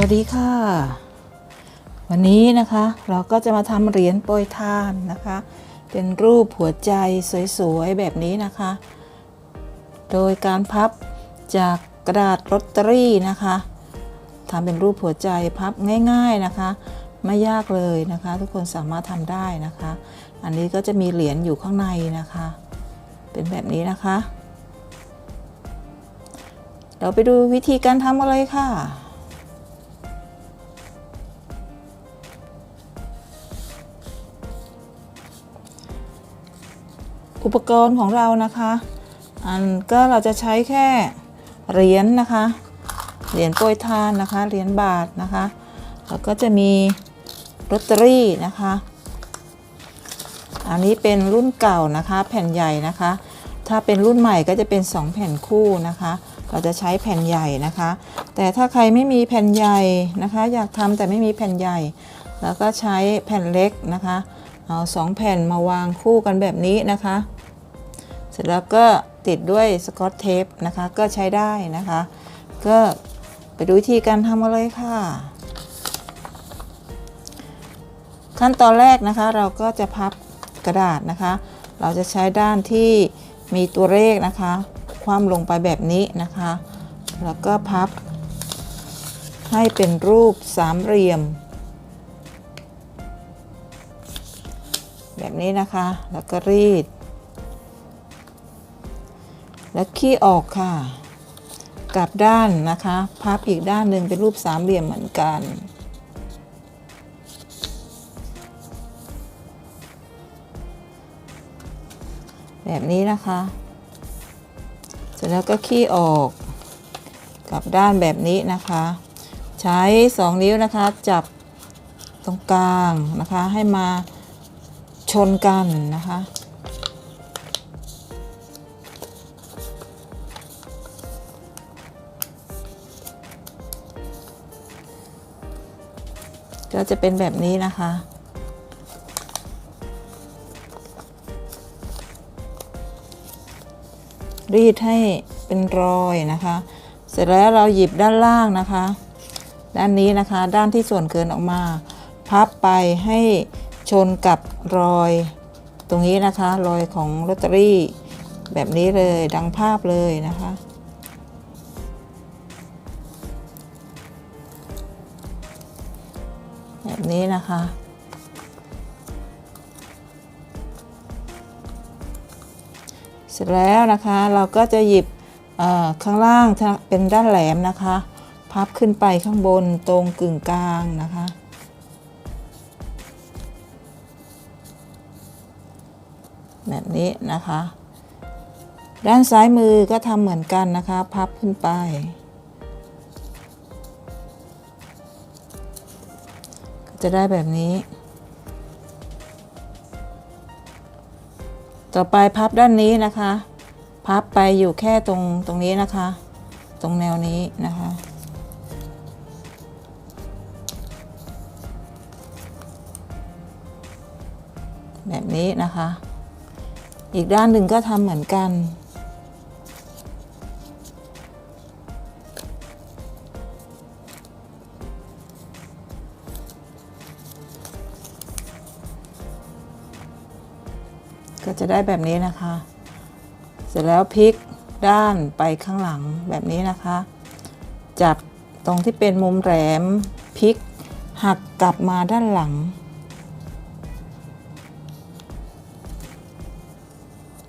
วัสดีค่ะ วันนี้นะคะเราก็จะมาทำเหรียญโปรยทานนะคะ เป็นรูปหัวใจสวยๆ แบบนี้นะคะ โดยการพับจากกระดาษลอตเตอรี่นะคะทำเป็นรูปหัวใจพับง่าย ๆนะคะ ไม่ยากเลยนะคะ ทุกคนสามารถทำได้นะคะ อันนี้ก็จะมีเหรียญอยู่ข้างในนะคะ เป็นแบบนี้นะคะ เราไปดูวิธีการทำกันเลยค่ะ อุปกรณ์ของเรานะคะ อันก็เราจะใช้แค่เหรียญนะคะ เหรียญโปรยทานนะคะ เหรียญบาทนะคะ แล้วก็จะมีลอตเตอรี่นะคะ อันนี้เป็นรุ่นเก่านะคะ แผ่นใหญ่นะคะ ถ้าเป็นรุ่นใหม่ก็จะเป็น 2 แผ่นคู่นะคะ เราจะใช้แผ่นใหญ่นะคะ แต่ถ้าใครไม่มีแผ่นใหญ่นะคะ อยากทำแต่ไม่มีแผ่นใหญ่ แล้วก็ใช้แผ่นเล็กนะคะ เอาสองแผ่นมาวางคู่กันแบบนี้นะคะ เสร็จแล้วก็ติดด้วยสกอตเทปนะคะ ก็ใช้ได้นะคะ ก็ไปดูวิธีการทำกันเลยค่ะ ขั้นตอนแรกนะคะ เราก็จะพับกระดาษนะคะ เราจะใช้ด้านที่มีตัวเลขนะคะ คว่ำลงไปแบบนี้นะคะ แล้วก็พับ ให้เป็นรูปสามเหลี่ยม แบบนี้นะคะ แล้วก็รีด แล้วขี้ออกค่ะ กลับด้านนะคะ พับอีกด้านหนึ่งเป็นรูปสามเหลี่ยมเหมือนกัน แบบนี้นะคะ เสร็จแล้วก็ขี้ออก กลับด้านแบบนี้นะคะ ใช้2นิ้วนะคะจับตรงกลางนะคะให้มาชนกันนะคะ ก็จะเป็นแบบนี้นะคะ รีดให้เป็นรอยนะคะ เสร็จแล้วเราหยิบด้านล่างนะคะ ด้านนี้นะคะด้านที่ส่วนเกินออกมา พับไปให้ชนกับรอยตรงนี้นะคะ รอยของลอตเตอรี่แบบนี้เลยดังภาพเลยนะคะ แบบนี้นะคะ เสร็จแล้วนะคะเราก็จะหยิบข้างล่างเป็นด้านแหลมนะคะ พับขึ้นไปข้างบนตรงกึ่งกลางนะคะ แบบนี้นะคะ ด้านซ้ายมือก็ทำเหมือนกันนะคะ พับขึ้นไป จะได้แบบนี้ ต่อไปพับด้านนี้นะคะ พับไปอยู่แค่ตรงตรงนี้นะคะ ตรงแนวนี้นะคะแบบนี้นะคะ อีกด้านหนึ่งก็ทำเหมือนกัน ก็จะได้แบบนี้นะคะ เสร็จแล้วพลิกด้านไปข้างหลังแบบนี้นะคะ จับตรงที่เป็นมุมแหลมพลิกหักกลับมาด้านหลัง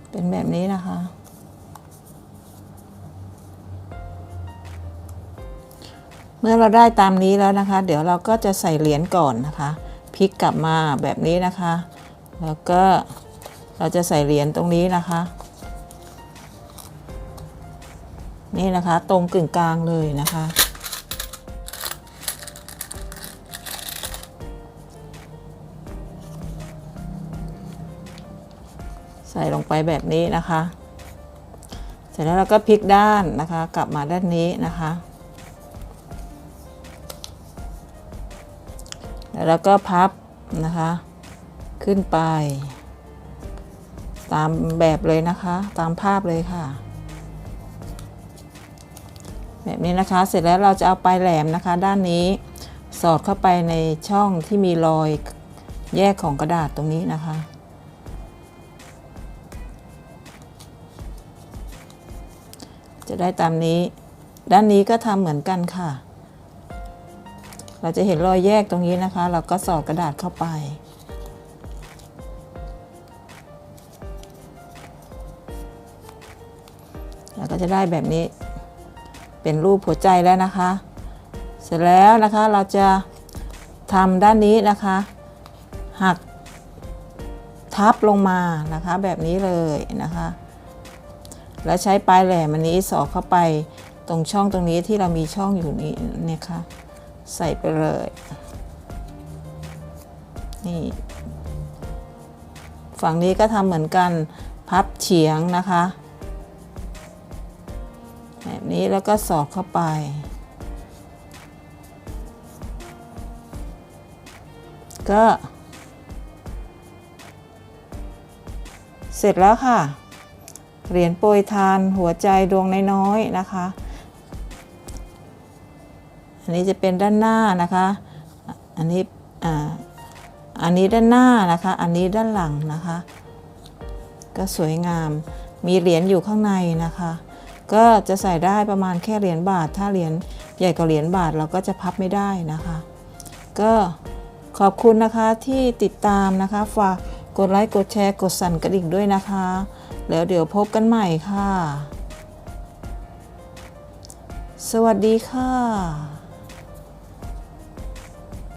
เป็นแบบนี้นะคะ เมื่อเราได้ตามนี้แล้วนะคะ เดี๋ยวเราก็จะใส่เหรียญก่อนนะคะพลิกกลับมาแบบนี้นะคะ แล้วก็ เราจะใส่เหรียญตรงนี้นะคะ นี่นะคะตรงกึ่งกลางเลยนะคะ ใส่ลงไปแบบนี้นะคะ เสร็จแล้วเราก็พลิกด้านนะคะ กลับมาด้านนี้นะคะแล้วก็พับนะคะ ขึ้นไป ตามแบบเลยนะคะ ตามภาพเลยค่ะ แบบนี้นะคะ เสร็จแล้วเราจะเอาปลายแหลมนะคะ ด้านนี้สอดเข้าไปในช่องที่มีรอยแยกของกระดาษตรงนี้นะคะ จะได้ตามนี้ ด้านนี้ก็ทำเหมือนกันค่ะ เราจะเห็นรอยแยกตรงนี้นะคะ เราก็สอดกระดาษเข้าไป ก็จะได้แบบนี้เป็นรูปหัวใจแล้วนะคะ เสร็จแล้วนะคะเราจะทำด้านนี้นะคะ หักทับลงมานะคะแบบนี้เลยนะคะ แล้วใช้ปลายแหลมอันนี้สอดเข้าไปตรงช่องตรงนี้ที่เรามีช่องอยู่นี้เนี่ยค่ะใส่ไปเลยนี่ฝั่งนี้ก็ทำเหมือนกันพับเฉียงนะคะ แบบนี้แล้วก็สอดเข้าไป ก็ เสร็จแล้วค่ะ เหรียญโปรยทานหัวใจดวงน้อยๆนะคะ อันนี้จะเป็นด้านหน้านะคะ อันนี้อ่าอันนี้ด้านหน้านะคะ อันนี้ด้านหลังนะคะ ก็สวยงาม มีเหรียญอยู่ข้างในนะคะ ก็จะใส่ได้ประมาณแค่เหรียญบาท ถ้าเหรียญใหญ่กว่าเหรียญบาทเราก็จะพับไม่ได้นะคะ ก็ขอบคุณนะคะที่ติดตามนะคะ ฝากกดไลค์กดแชร์กดสั่นกระดิ่งด้วยนะคะ แล้วเดี๋ยวพบกันใหม่ค่ะ สวัสดีค่ะ